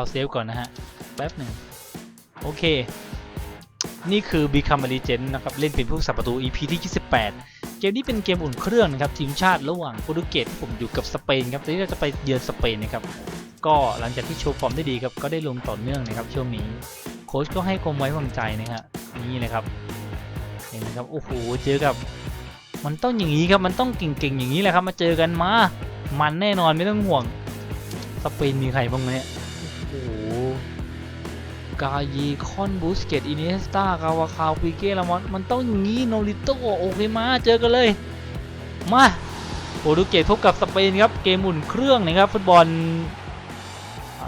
อเซฟก่อนนะฮะ แป๊บหนึ่งโอเค นี่คือ Become a Legend นะครับ เล่นเป็นผู้สับประตู EP ที่ 28 เกมนี้เป็นเกมอุ่นเครื่องนะครับ ทีมชาติระหว่างโปรตุเกสผมอยู่กับสเปนครับตอนนี้เราจะไปเยือนสเปนนะครับ ก็หลังจากที่โชว์ฟอร์มได้ดีครับ ก็ได้ลงต่อเนื่องนะครับช่วงนี้ โค้ชก็ให้ความไว้วางใจนะฮะนี่นะครับเห็นไหมครับโอ้โหเจอกับ มันต้องอย่างนี้ครับมันต้องเก่งๆอย่างนี้แหละครับ มาเจอกันมา มันแน่นอนไม่ต้องห่วงสเปนมีใครบ้างเนี่ย โอ้โหกายีคอนบูสเกตอินเนสตากาวาคาวปิเก้ลามอนมันต้องอย่างนี้โนริโตโอเคมาเจอกันเลย มาโปรตุเกสพบกับสเปนครับเกมอุ่นเครื่องนะครับฟุตบอล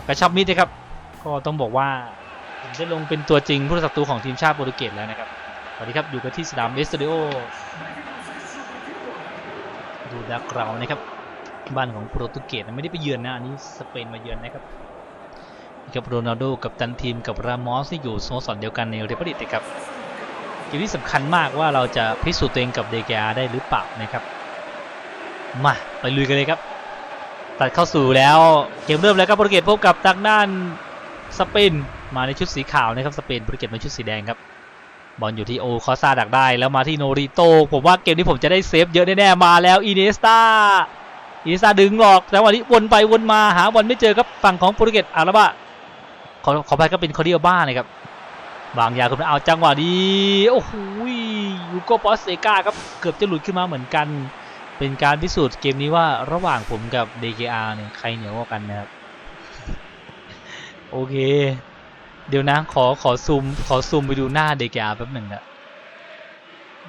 กระชับมิตรนะครับ ก็ต้องบอกว่าผมได้ลงเป็นตัวจริงผู้รักษาประตูของทีมชาติโปรตุเกสแล้วนะครับสวัสดีครับอยู่กันที่สนามเอสเตดิโอดูดักเรานะครับบ้านของโปรตุเกสไม่ได้ไปเยือนนะอันนี้สเปนมาเยือนนะครับ กับโรนัลโดกับตันทีมกับรามอสที่อยู่สโมสรเดียวกันในเรอัลมาดริดนะครับเกมที่สำคัญมากว่าเราจะพิสูจน์ตัวเองกับเดกาได้หรือเปล่านะครับ มาไปลุยกันเลยครับ ตัดเข้าสู่แล้วเกมเริ่มแล้วครับโปรตุเกสพบกับทางด้านสเปนมาในชุดสีขาวนะครับสเปนโปรตุเกสมาชุดสีแดงครับบอลอยู่ที่โอคอซาดักได้แล้วมาที่โนริโตผมว่าเกมนี้ผมจะได้เซฟเยอะแน่ๆมาแล้วอีเนสตาอีเนสตาดึงหลอกแต่วันนี้วนไปวนมาหาบอลไม่เจอครับฝั่งของโปรตุเกสอาราบะ ขอขอไปก็เป็นคอร์ดิโอบ้านะครับบางยาคุณเอาจังหวะดีโอ้โหยูโกปอสเซกาครับเกือบจะหลุดขึ้นมาเหมือนกัน เป็นการพิสูจน์เกมนี้ว่าระหว่างผมกับ DKR เนี่ยใครเหนียวกว่ากันนะครับโอเค เดี๋ยวนะขอขอซูมขอซูมไปดูหน้า DKR แป๊บหนึ่งนะ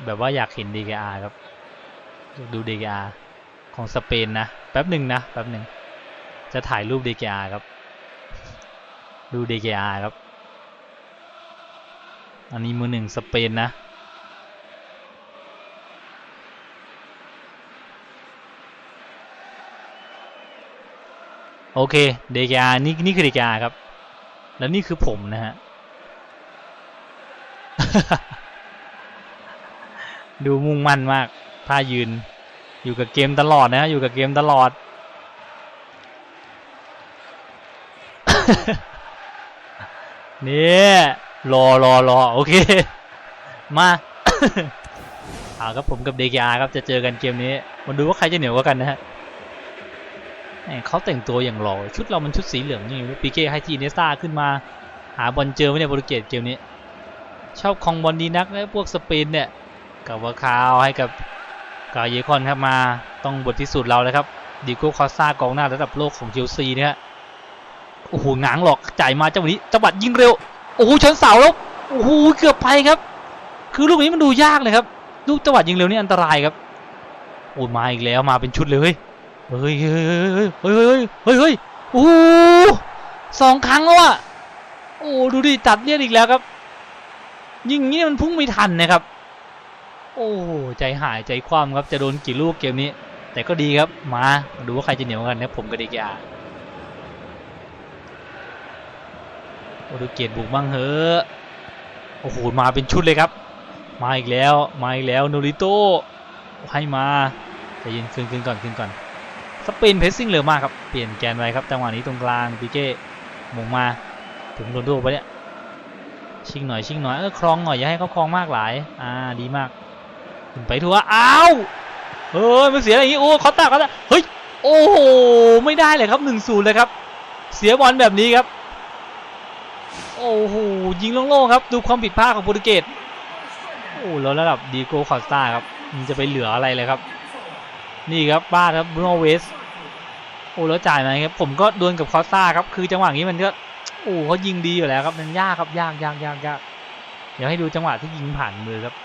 แบบว่าอยากเห็น DKR ครับอยากดู DKR ของสเปนนะแป๊บหนึ่งนะแป๊บหนึ่งจะถ่ายรูป DKR ครับ ดู DKR ครับ อันนี้มือหนึ่งสเปนนะ โอเค DKR นี่นี่คือ DKR ครับ แล้วนี่คือผมนะฮะ ดูมุ่งมั่นมากท่ายืน อยู่กับเกมตลอดนะ อยู่กับเกมตลอด นี่รอรอรอโอเค มาเอาครับผมกับเดกาครับจะเจอกันเกมนี้มาดูว่าใครจะเหนียวกว่ากันนะฮะเขาแต่งตัวอย่างหล่อชุดเรามันชุดสีเหลืองนี่ปีเก้ให้ทีเนสตาขึ้นมา หาบอลเจอไหมเนี่ยโปรตุเกสเกมนี้ ชอบคองบอลดีนักนะพวกสเปนเนี่ยกับวาคาวให้กับกาเยคอนครับมาต้องบทที่สุดเราเลยครับดิโก้คอสซากองหน้าระดับโลกของเชลซีเนี่ย โอ้โหง้างหลอกจ่ายมาจังหวะนี้จังหวะยิงเร็วโอ้โหชนเสาแล้วโอ้โหเกือบไปครับ คือลูกนี้มันดูยากเลยครับลูกจังหวะยิงเร็วนี่อันตรายครับโอ้ยมาอีกแล้วมาเป็นชุดเลยเฮ้ยเฮ้ยเฮ้ยเฮ้ยเฮ้ยเฮ้ยเฮ้ยโอ้โหสองครั้งแล้วอะโอ้ดูดิตัดเลียดอีกแล้วครับ ยิงนี้มันพุ่งไม่ทันนะครับ โอ้ใจหายใจคว่ำครับจะโดนกี่ลูกเกมนี้ แต่ก็ดีครับมาดูว่าใครจะเหนียวกันนะผมกับเด็กยาโอ้ ดูเกียรติบุกบ้างเฮ้อโอ้โหมาเป็นชุดเลยครับ มาอีกแล้วมาอีกแล้วโนริโตให้มาใจเย็นคืนคืนก่อนคืนก่อนสเปนเพสซิ่งเร็วมากครับเปลี่ยนแกนไว้ครับจังหวะนี้ตรงกลางปีเก้มงมาถึงโรนโดไปเนี่ยชิงหน่อยชิงหน่อยเออคลองหน่อยอย่าให้เขาคลองมากหลายอ่าดีมากขึ้นไปทัวอ้าวเฮ้ยมันเสียอะไรอย่างงี้โอ้คอตตาคอตตาเฮ้ยโอ้โหไม่ได้เลยครับหนึ่งศูนย์เลยครับเสียบอลแบบนี้ครับ โอ้โหยิงโล่งๆครับ ดูความผิดพลาดของโปรตุเกสโอ้แล้วระดับดีโก้คอสตาครับมันจะไปเหลืออะไรเลยครับ นี่ครับบ้าครับบรูโนเวสโอ้แล้วจ่ายมาครับผมก็ดวลกับคอสตาครับคือจังหวะนี้มันก็โอ้เขายิงดีอยู่แล้วครับมันยากครับยากยากยากยากเดี๋ยวให้ดูจังหวะที่ยิงผ่านมือครับ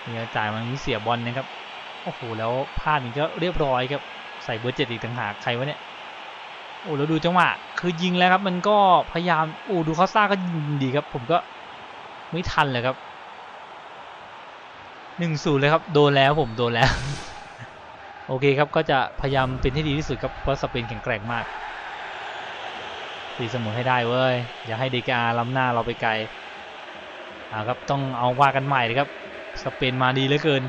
เนี่ยจ่ายมันมีเสียบอลนะครับโอ้โหแล้วพลาดนี่ก็เรียบร้อยครับใส่เบอร์เจ็ดอีกต่างหากใครวะเนี่ย โอ้แล้วดูจังหวะคือยิงแล้วครับ มันก็พยายามโอ้ดูคอสซ่าก็ยิงดีครับ ผมก็ไม่ทันเลยครับหนึ่งศูนย์เลยครับ โดนแล้วผมโดนแล้ว โอเคครับก็จะพยายามเป็นให้ดีที่สุดครับเพราะสเปนแข็งแกร่งมากตีเสมอให้ได้เว้ย อย่าให้เดกาล้ำหน้าเราไปไกลอ่าครับต้องเอาว่ากันใหม่เลยครับ สเปนมาดีเหลือเกิน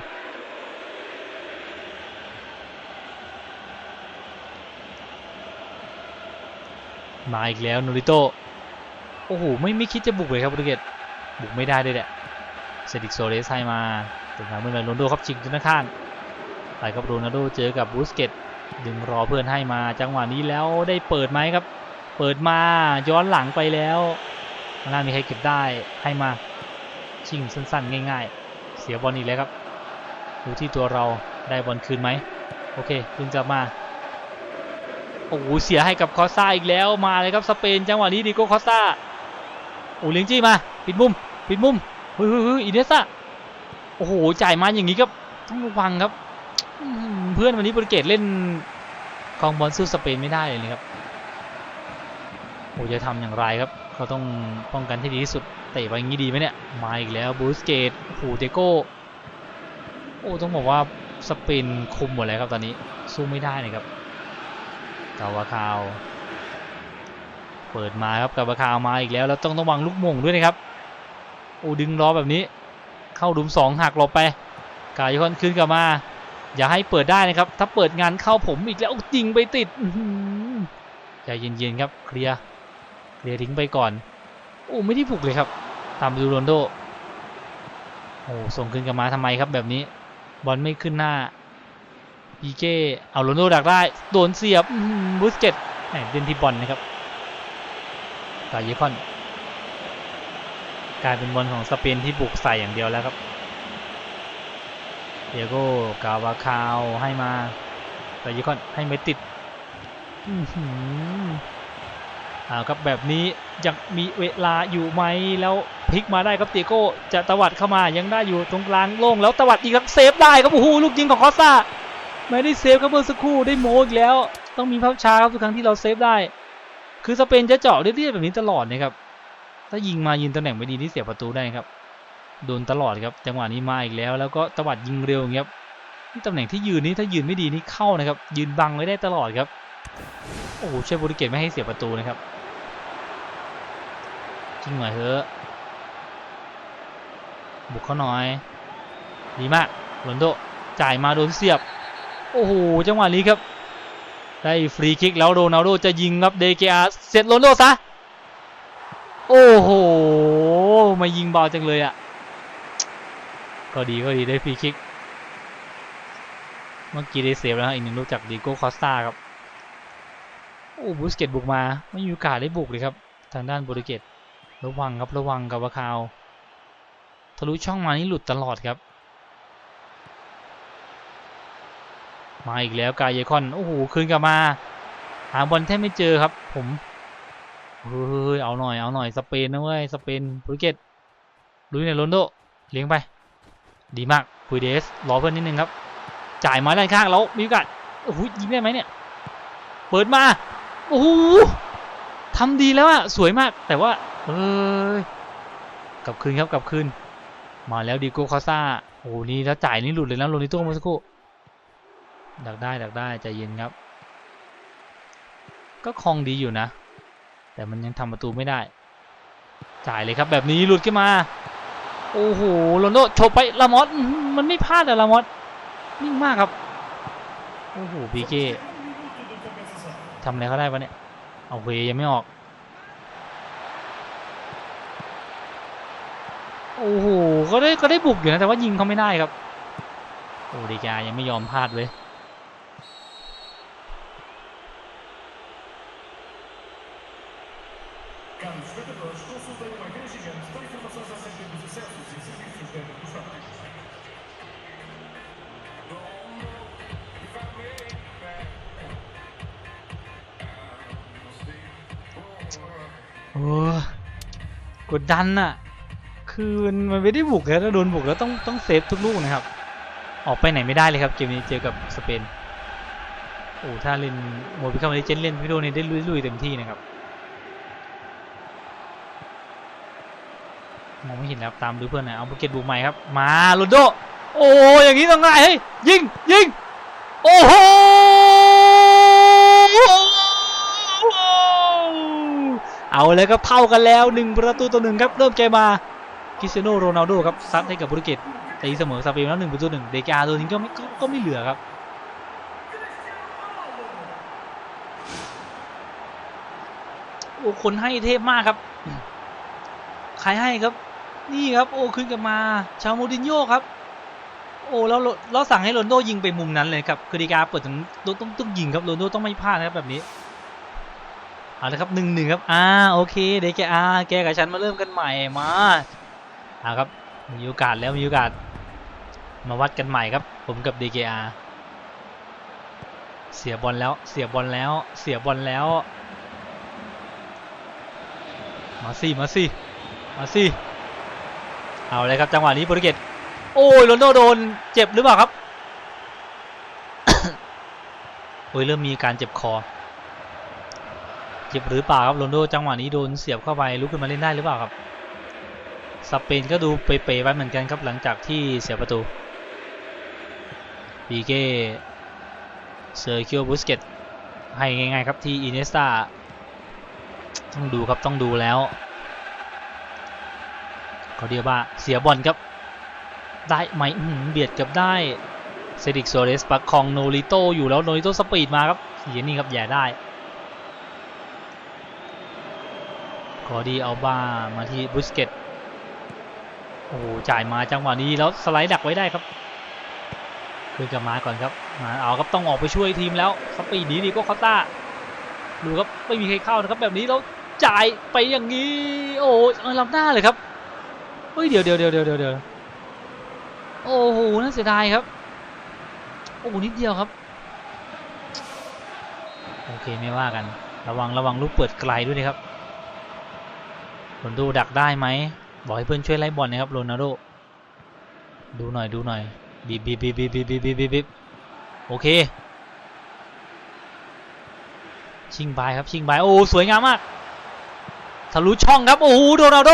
มาอีกแล้วนูริโตโอ้โหไม่ไม่คิดจะบุกเลยครับโปรตุเกสบุกไม่ได้ด้วยแหละเซดิกโซเรสให้มาถึงทางเมื่อไหร่โรนโดครับชิงด้านข้างไปครับโรนัลโดเจอกับบูสเกตดึงรอเพื่อนให้มาจังหวะนี้แล้วได้เปิดไหมครับ เปิดมาย้อนหลังไปแล้วม่น่ามีใครเก็บได้ให้มาชิงสั้นๆ ง่ายๆ เสียบอลอีกแล้วครับดูที่ตัวเราได้บอลคืนไหมโอเคคืนกลับมา โอ้โหเสียให้กับคอสซาอีกแล้วมาเลยครับสเปนจังหวะนี้ดีโก้คอสซาโอ้เลียงจี้มาปิดมุมปิดมุมเฮ้ยเฮ้ยเฮ้ยอินเดซ่าโอ้โหจ่ายมาอย่างนี้ครับต้องระวังครับเพื่อนวันนี้โปรตุเกสเล่นกองบอลสู้สเปนไม่ได้เลยครับโอ้จะทำอย่างไรครับเขาต้องป้องกันที่ดีที่สุดเตะไปอย่างนี้ดีไหมเนี่ยมาอีกแล้วบูสเกตโอ้โหเดโก้โอ้ต้องบอกว่าสเปนคุมหมดเลยครับตอนนี้สู้ไม่ได้เลยครับ กาวาคาว เปิดมาครับกาวาคาวมาอีกแล้วแล้วต้องระวังลูกมงด้วยนะครับโอ้ดึงล้อแบบนี้ เข้าดุมสองหักหลบไปกายคอนขึ้นกลับมา อย่าให้เปิดได้นะครับ ถ้าเปิดงานเข้าผมอีกแล้วยิงไปติดใจเย็นๆครับเคลียร์เคลียร์ทิ้งไปก่อนโอ้ไม่ได้บุกเลยครับ ตามดูโรนโดโอ้ส่งขึ้นกลับมาทำไมครับแบบนี้ บอลไม่ขึ้นหน้า ปีเก้เอาโรนโดดักได้ โดนเสียบบูสเกตเล่นที่บอลนะครับกายคอน กลายเป็นบอลของสเปนที่บุกใส่อย่างเดียวแล้วครับเดียโก้กาวาคาวให้มากายคอนให้ไม่ติดอือหือเอาครับแบบนี้ยังมีเวลาอยู่ไหมแล้วพลิกมาได้ครับเตียโก้จะตวัดเข้ามายังได้อยู่ตรงกลางโล่งแล้วตวัดอีกครั้งเซฟได้ครับโอ้โหลูกยิงของคอสซา ไม่ได้เซฟครับเมื่อสักครู่ได้โมอีกแล้ว ต้องมีภาพช้าครับทุกครั้งที่เราเซฟได้ คือสเปนจะเจาะเรื่อยๆแบบนี้ตลอดนะครับ ถ้ายิงมายืนตำแหน่งไม่ดีที่เสียประตูได้ครับโดนตลอดครับจังหวะนี้มาอีกแล้ว แล้วก็ตวัดยิงเร็วอย่างเงี้ยครับนี่ตำแหน่งที่ยืนนี้ถ้ายืนไม่ดีนี่เข้านะครับ ยืนบังไว้ได้ตลอดครับโอ้โหช่วยโปรตุเกสไม่ให้เสียประตูนะครับจริงหน่อยเถอะบุกเขาหน่อย ดีมากโรนโดจ่ายมาโดนเสียบ โอ้โหจังหวะนี้ครับ ได้ฟรีคิกแล้วโรนัลโดจะยิงครับเดเกอาเสร็จโรนลโดซะโอ้โหมายิงเบาจังเลยอะ่ะก็ดีก็ดีได้ฟรีคิก เมื่อกี้ได้เซฟแล้วอีกหนึ่งลูกจากดิโก้คอสตาครับโอ้บูสเกตบุกมาไม่มีโอกาสได้บุกเลยครับ ทางด้านโปรตุเกสระวังครับระวังกับวาคาวทะลุช่องมานี่หลุดตลอดครับ มาอีกแล้วกายเยคอนโอ้โหคืนกลับมา หาบอลแทบไม่เจอครับ ผมเฮ้ยเอาหน่อยเอาหน่อยสเปนนะเว้ยสเปนโปรตุเกสลุยในโรนโดเลี้ยงไป ดีมากคุยเดสรอเพื่อนนิดนึงครับ จ่ายมาด้านข้างแล้วมีโอกาสโอ้โหยิงได้ไหมเนี่ย เปิดมาโอ้โหทำดีแล้วอะสวยมากแต่ว่า เอ้ยกลับคืนครับกลับคืนมาแล้วดีโก้คอซ่าโอ้โหนี่ถ้าจ่ายนี่หลุดเลยนะโรนิโต้มื่อสักครู่ ดักได้ดักได้ใจเย็นครับ ก็คลองดีอยู่นะ แต่มันยังทำประตูไม่ได้ จ่ายเลยครับแบบนี้หลุดขึ้นมา โอ้โหโรนโดโฉบไปลามอสมันไม่พลาดอะลามอสนิ่งมากครับ โอ้โหพีเก้ทำอะไรเขาได้ปะเนี่ยเอาเวยังไม่ออก โอ้โหก็ได้ก็ได้บุกอยู่นะแต่ว่ายิงเขาไม่ได้ครับโอ้ดีกายังไม่ยอมพลาดเลย ดันน่ะคือมันไม่ได้บุกแล้วถ้าโดนบุกแล้วต้องต้องเซฟทุกลูกนะครับ ออกไปไหนไม่ได้เลยครับเกมนี้เจอกับสเปนโอ้ถ้าเล่นโมบิคามาริเจนเล่นพี่โดนี่ได้ลุยๆเต็มที่นะครับมองไม่เห็นแล้วตามดูเพื่อนหน่อยเอาโปรเกตบุกใหม่ครับ มาโรนโด โอ้ยอย่างนี้ต้องไงเฮ้ยยิงยิงโอ้โห เอาเลยครับเท่ากันแล้วหนึ่งประตูต่อหนึ่งครับเริ่มเกมมาคริสเตียโนโรนัลโดครับซัดให้กับโปรตุเกสตีเสมอสเปนแล้วหนึ่งประตูหนึ่งเดกาตัวนี้ก็ไม่ก็ก็ไม่เหลือครับโอ้คนให้เทพมากครับใครให้ครับ นี่ครับ โอ้ขึ้นกลับมาชาวโมดินโญ่ครับ โอ้แล้วเราสั่งให้โรนโดยิงไปมุมนั้นเลยครับคือดีกาเปิดถึงต้องต้องต้องยิงครับโรนโดต้องไม่พลาดนะครับแบบนี้ เอาละครับหนึ่งหนึ่งครับอ่าโอเคเดยวแกอาแกกับฉันมาเริ่มกันใหม่มาเอาครับมีโอกาสแล้วมีโอกาส มาวัดกันใหม่ครับ ผมกับ DKR เสียบอลแล้วเสียบอลแล้วเสียบอลแล้ว มาสิมาสิมาสิเอาเลยครับจังหวะนี้โปรตุเกสโอ้ยโรนโดโดนเจ็บหรือเปล่าครับโอ้ยเริ่มมีการเจ็บคอ จ็บหรือเปล่าครับโรนโดจังหวะนี้โดนเสียบเข้าไปลุกขึ้นมาเล่นได้หรือเปล่าครับสเปนก็ดูเป๋ๆไว้เหมือนกันครับหลังจากที่เสียประตูปีเก้เซอร์คิโอบุสเกตให้ง่ายๆครับที่อินเนสตาต้องดูครับต้องดูแล้วเขาเดียวว่าเสียบอลครับได้ไหมเบียดกับได้เซดิกโซเรสปักคองโนริโตอยู่แล้วโนริโตสปีดมาครับเสียนี่ครับแย่ได้ คอดีเอาบ้ามาที่บุสเกตโอ้จ่ายมาจังหวะนี้แล้วสไลด์ดักไว้ได้ครับคืนกลับมาก่อนครับมาเอาครับต้องออกไปช่วยทีมแล้วสปีดดีดีก็คอต้าดูครับไม่มีใครเข้านะครับแบบนี้แล้วจ่ายไปอย่างนี้ โอ้ลำหน้าเลยครับเฮ้ยเดี๋ยวเดี๋ยวเดี๋ยวเดี๋ยวเดี๋ยวโอ้โหน่าเสียดายครับโอ้นิดเดียวครับโอเคไม่ว่ากัน ระวังระวังลูกเปิดไกลด้วยนะครับ นดูดักได้ไหมบอกให้เพื่อนช่วยไล่บอลนะครับโรนัลโดดูหน่อยดูหน่อยบีบบีบบีบบีบบีบบีบโอเค ชิงบายครับชิงบายโอ้สวยงามมากทะลุช่องครับโอ้โหโรนัลโด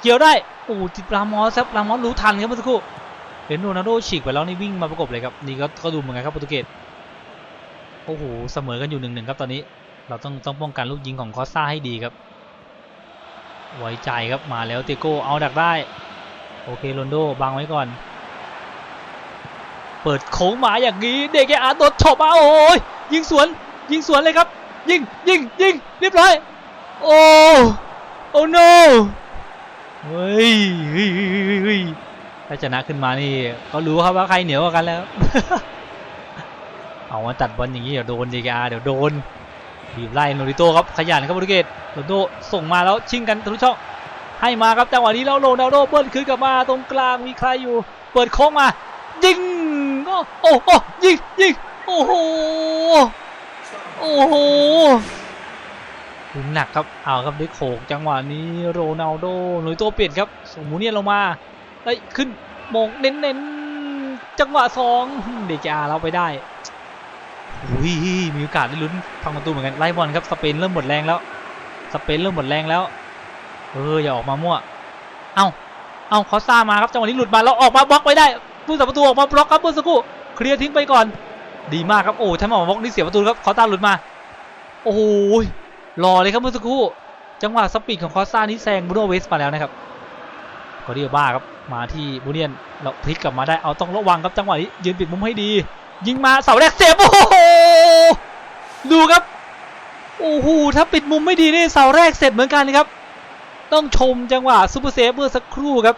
เกี่ยวได้โอ้ติดรามอสครับรามอสรู้ทันครับเมื่อสักครู่เห็นโรนัลโดฉีกไปแล้วนี่วิ่งมาประกบเลยครับนี่ก็ก็ดูเหมือนกันครับโปรตุเกสโอ้โหเสมอกันอยู่หนึ่งหนึ่งครับตอนนี้ เราต้องต้องป้องกันลูกยิงของคอสซาให้ดีครับ ไว้ใจครับมาแล้วเตโก้เอาดักได้ โอเคโรนโดบังไว้ก่อน เปิดโค้งมาอย่างนี้เด็กแกอาร์โดดฉบมาโอ้ยยิงสวนยิงสวนเลยครับ ยิงยิงยิงเรียบร้อย โอ้โอ้ no เฮ้ยเฮ้ยเฮ้ยเฮ้ยเฮ้ยถ้าชนะขึ้นมานี่ ก็รู้ครับว่าใครเหนียวกว่ากันแล้ว เอามาตัดบอลอย่างนี้เดี๋ยวโดนดีกาเดี๋ยวโดน บีบไล่โนริโต้ครับขยันครับโปรตุเกสโรนโดส่งมาแล้วชิงกันทะลุช่อง ให้มาครับจังหวะนี้แล้วโรนัลโดเบิ้ลคืนกลับมาตรงกลางมีใครอยู่ เปิดโค้งมา ยิงโอ้โอ้โอ้ยิงยิงโอ้โหโอ้โหหนักครับเอาครับด้โขกจังหวะนี้โรนัลโดโนริโต้เปลี่ยนครับส่งมูเนียนลงมาเฮ้ขึ้นมงเน้นเน้นๆจังหวะสองเดจาเราไปได้ อุ้ยมีโอกาสได้ลุ้นพังประตูเหมือนกันไล่บอลครับสเปนเริ่มหมดแรงแล้วสเปนเริ่มหมดแรงแล้วเอออย่าออกมามั่วเอ้าเอ้าคอสซามาครับจังหวะนี้หลุดมาแล้วออกมาบล็อกไว้ได้ผู้สับประตูออกมาบล็อกครับเมื่อสักครู่เคลียร์ทิ้งไปก่อน ดีมากครับโอ้ถ้ามาออกมาบล็อกนี่เสียประตูครับคอสซาหลุดมาโอ้โหรอเลยครับเมื่อสักครู่จังหวะสปีดของคอสซานี่แซงบูโนเวสมาแล้วนะครับกอริโอบ้าครับมาที่บูเนียนเราพลิกกลับมาได้เอาต้องระวังครับจังหวะนี้ยืนปิดมุมให้ดี ยิงมาเสาแรกเสียบโอ้โห ดูครับ โอ้โห ถ้าปิดมุมไม่ดีนี่เสาแรกเสร็จเหมือนกันนะครับ ต้องชมจังหวะซูเปอร์เซฟเมื่อสักครู่ครับ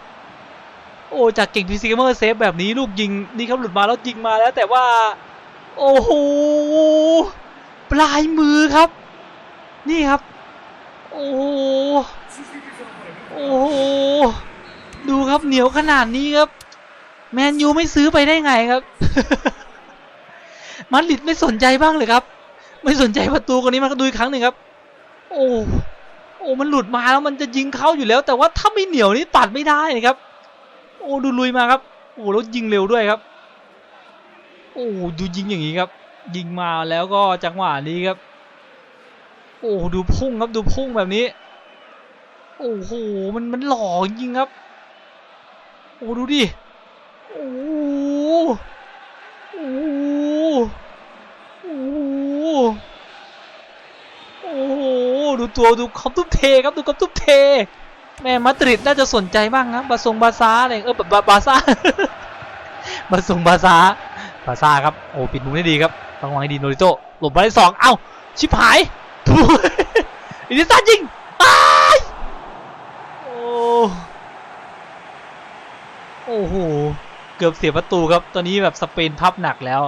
โอ้จากเก่งพีซีเมอร์เซฟแบบนี้ลูกยิงนี่ครับหลุดมาแล้วยิงมาแล้วแต่ว่า โอ้โห ปลายมือครับ นี่ครับ โอ้โห โอ้โห ดูครับเหนียวขนาดนี้ครับ แมนยูไม่ซื้อไปได้ไงครับมาดริดไม่สนใจบ้างเลยครับ ไม่สนใจประตูคนนี้มันก็ดูอีกครั้งหนึ่งครับ โอ้โอ้มันหลุดมาแล้วมันจะยิงเข้าอยู่แล้ว แต่ว่าถ้าไม่เหนียวนี่ตัดไม่ได้นะครับ โอ้ดูลุยมาครับโอ้แล้วยิงเร็วด้วยครับ โอ้ดูยิงอย่างนี้ครับ ยิงมาแล้วก็จังหวะนี้ครับ โอ้ดูพุ่งครับดูพุ่งแบบนี้ โอ้โหมันมันหล่อจริงครับ โอ้ดูดิโอ้โอ้โหโอ้โห โอ้โห ดูตัวดูคอมทุบเทครับดูคอมทุบเท แม่มาดริดน่าจะสนใจบ้างนะบาซงบาซาอะไรเออบาบาซาบาซงบาซาบาซาครับโอ้ปิดมุมได้ดีครับต้องวางให้ดีโนริโตหลบไปได้สองเอ้าชิบหายถูอินิสตาจริงอ้ายโอ้โอ้โหเกือบเสียประตูครับตอนนี้แบบสเปนพับหนักแล้ว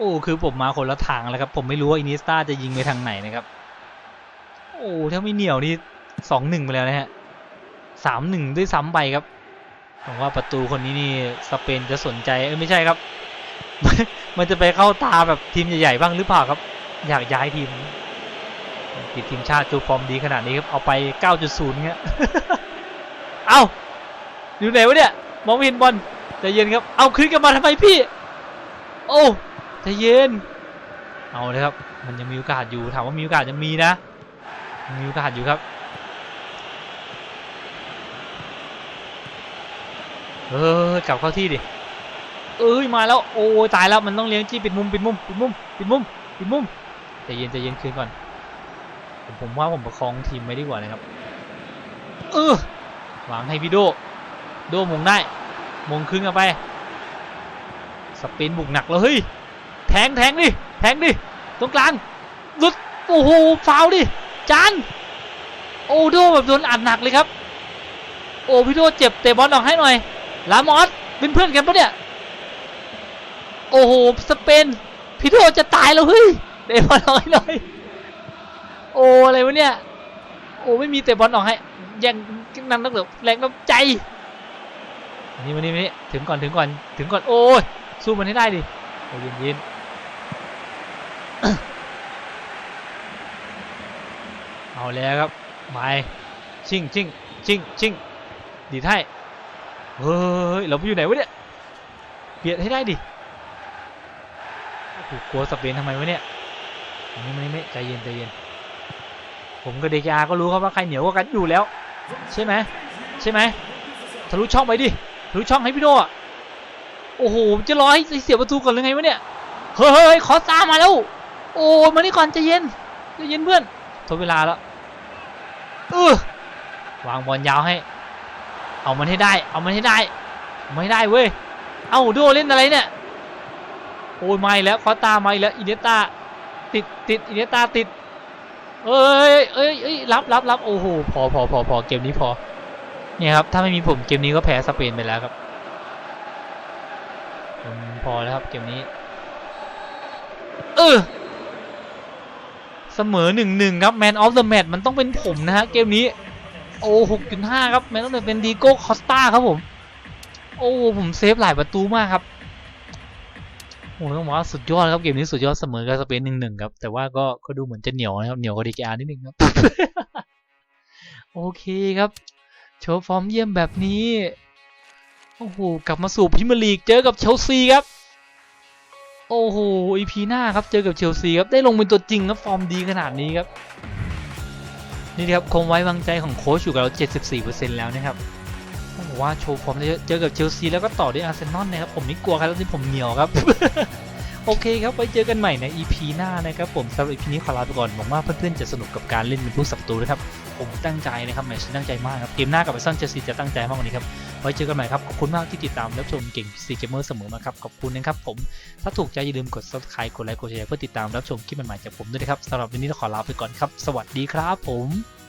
โอ้ คือผมมาคนละทางแล้วครับ ผมไม่รู้ว่าอินิสตาจะยิงไปทางไหนนะครับ โอ้ถ้าไม่เหนียวนี่สองหนึ่งไปแล้วนะฮะสามหนึ่งด้วยซ้ำไปครับผมว่าประตูคนนี้นี่สเปนจะสนใจเออไม่ใช่ครับ มันจะไปเข้าตาแบบทีมใหญ่ๆบ้างหรือเปล่าครับ อยากย้ายทีมติดทีมชาติจูฟอร์มดีขนาดนี้ครับเอาไป 9.0เงี้ยเอ้าอยู่ไหนวะเนี่ยมองไม่เห็นบอลใจเย็นครับ เอาขึ้นกันมาทำไมพี่ โอ้ ใจเย็น เอาเลยครับ มันยังมีโอกาสอยู่ ถามว่ามีโอกาสยังมีนะ มีโอกาสอยู่ครับ เออกลับเข้าที่ดิ เอ้ยมาแล้ว โอ้ตายแล้วมันต้องเลี้ยงจี้ปิดมุมปิดมุมปิดมุมปิดมุมปิดมุมใจเย็นใจเย็นคืนก่อน ผมผมว่าผมประคองทีมไว้ดีกว่านะครับ เออวางให้พี่โด โดมงได้มงครึ่งเอาไป สปินบุกหนักแล้วเฮ้ย แทงแทงดิแทงดิตรงกลางลุดโอ้โหฟาวดิจานโอ้โดแบบโดนอัดหนักเลยครับ โอ้พี่โดเจ็บเตะบอลออกให้หน่อยลามอสเป็นเพื่อนกันปะเนี่ยโอ้โหสเปนพี่โดจะตายแล้วเฮ้ยเตะบอลออกให้หน่อยโอ้อะไรวะเนี่ยโอ้ไม่มีเตะบอลออกให้แย่งนั่นนักเหลือแรงน้ำใจนี่มานี่มานี่ถึงก่อนถึงก่อนถึงก่อนโอ้ยสู้มันให้ได้ดิโอ้เย็นเย็น เอาแล้วครับไปชิงชิงชิงชิงดีดให้เฮ้ยเราไปอยู่ไหนวะเนี่ยเบียดให้ได้ดิกลัวสเปนทำไมวะเนี่ยอันนี้มันไม่ใจเย็นใจเย็น ผมกับเดกอาก็รู้ครับว่าใครเหนียวกว่ากันอยู่แล้ว ใช่ไหมใช่ไหมทะลุช่องไปดิทะลุช่องให้พี่โดอะโอ้โหจะรอให้เสียประตูก่อนหรือไงวะเนี่ยเฮ้ยเฮ้ยขอตามาแล้ว โอ้มานี่ก่อนใจเย็นใจเย็นเพื่อนทดเวลาแล้วเออวางบอลยาวให้ เอามันให้ได้ เอามันให้ได้เอามันให้ได้เว้ย เอ้าโดเล่นอะไรเนี่ย โอ้ยไม่แล้วคอตาไม่แล้วอินเนยตาติดติดอินเนยตาติด เอ้ยเอ้ยเอ้ยรับรับรับโอ้โหพอพอพอพอเกมนี้พอ เนี่ยครับถ้าไม่มีผมเกมนี้ก็แพ้สเปนไปแล้วครับอืมพอแล้วครับเกมนี้ เออเสมอหนึ่งหนึ่งครับแมนออฟเดอะแมตมันต้องเป็นผมนะฮะเกมนี้ โอ้หกจุดห้าครับแมนต้องเป็นดีโก้คอสตาครับผม โอ้ผมเซฟหลายประตูมากครับโอ้ต้องบอกว่าสุดยอดครับเกมนี้สุดยอดเสมอกับสเปนหนึ่งหนึ่งครับ แต่ว่าก็ก็ดูเหมือนจะเหนียวนะครับเหนียวกว่าดีกานิดนึงครับ โอเคครับโชว์ฟอร์มเยี่ยมแบบนี้โอ้โหกลับมาสู่พรีเมียร์ลีกเจอกับเชลซีครับ โอ้โหอีพีหน้าครับเจอกับเชลซีครับได้ลงเป็นตัวจริงครับฟอร์มดีขนาดนี้ครับนี่ครับคงไว้วางใจของโค้ชอยู่กับเรา74%แล้วนะครับต้องบอกว่าโชว์ฟอร์มเยอเจอกับเชลซีแล้วก็ต่อด้วยอาร์เซนอลนะครับผมไม่กลัวครับแล้วนี่ผมเหนียวครับ โอเคครับไปเจอกันใหม่ใน EP หน้านะครับผมสำหรับ EP นี้ขอลาไปก่อนหวังว่าเพื่อนๆจะสนุกกับการเล่นเป็นผู้สับตูนะครับผมตั้งใจนะครับแมตช์นี้ตั้งใจมากครับเกมหน้ากับไอซอนเชลซีจะตั้งใจมากกว่านี้ครับ ไว้เจอกันใหม่ครับ ขอบคุณมากที่ติดตามรับชมเก่งซีเกมเมอร์เสมอมาครับ ขอบคุณนะครับผม ถ้าถูกใจอย่าลืมกด subscribe กดไลค์กดแชร์เพื่อติดตามรับชมคลิปใหม่ๆจากผมด้วยนะครับสำหรับวันนี้เราขอลาไปก่อนครับ สวัสดีครับผม